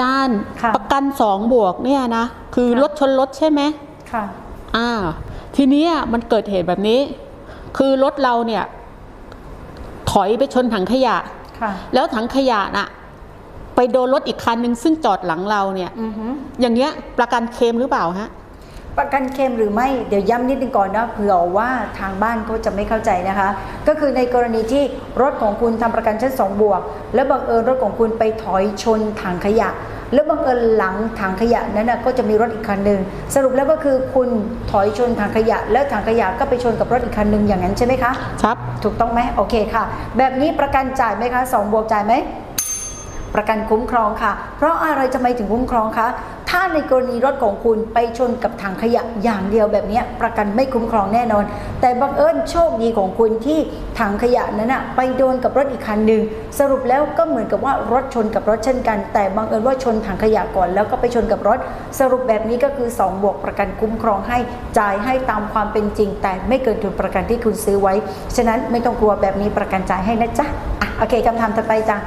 จานค่ะประกันสองบวกเนี่ยนะคือค่ะ รถชนรถใช่ไหมค่ะ อ่า ทีเนี้ยมันเกิดเหตุแบบนี้ คือรถเราเนี่ย ถอยไปชนถังขยะ ค่ะ แล้วถังขยะน่ะ ไปโดนรถอีกคันหนึ่งซึ่งจอดหลังเราเนี่ย อือฮึอย่างเงี้ยประกันเคลมหรือเปล่าฮะ ประกันเคลมหรือไม่เดี๋ยวย้ำนิดนึงก่อนนะเผื่อว่าทางบ้านเขาจะไม่เข้าใจนะคะ ก็คือในกรณีที่รถของคุณทำประกันชั้นสองบวก แล้วบังเอิญรถของคุณไปถอยชนถังขยะ แล้วบังเอิญหลังถังขยะนั้นนะก็จะมีรถอีกคันหนึ่งสรุปแล้วก็คือคุณถอยชนถังขยะ แล้วถังขยะก็ไปชนกับรถอีกคันหนึ่งอย่างนั้นใช่ไหมคะครับถูกต้องไหมโอเคค่ะ แบบนี้ประกันจ่ายไหมคะสองบวกจ่ายไหม ประกันคุ้มครองค่ะ เพราะอะไรจะไม่ถึงคุ้มครองคะถ้าในกรณีรถของคุณไปชนกับถังขยะอย่างเดียวแบบนี้ประกันไม่คุ้มครองแน่นอน แต่บังเอิญโชคดีของคุณที่ถังขยะนั้นอะไปโดนกับรถอีกคันหนึ่งสรุปแล้วก็เหมือนกับว่ารถชนกับรถเช่นกัน แต่บังเอิญว่าชนถังขยะก่อน แล้วก็ไปชนกับรถ สรุปแบบนี้ก็คือ 2 บวกประกันคุ้มครองให้จ่ายให้ตามความเป็นจริง แต่ไม่เกินทุนประกันที่คุณซื้อไว้ ฉะนั้นไม่ต้องกลัวแบบนี้ประกันจ่ายให้นะจ๊ะอะโอเคคำถามต่อไปจ้ะ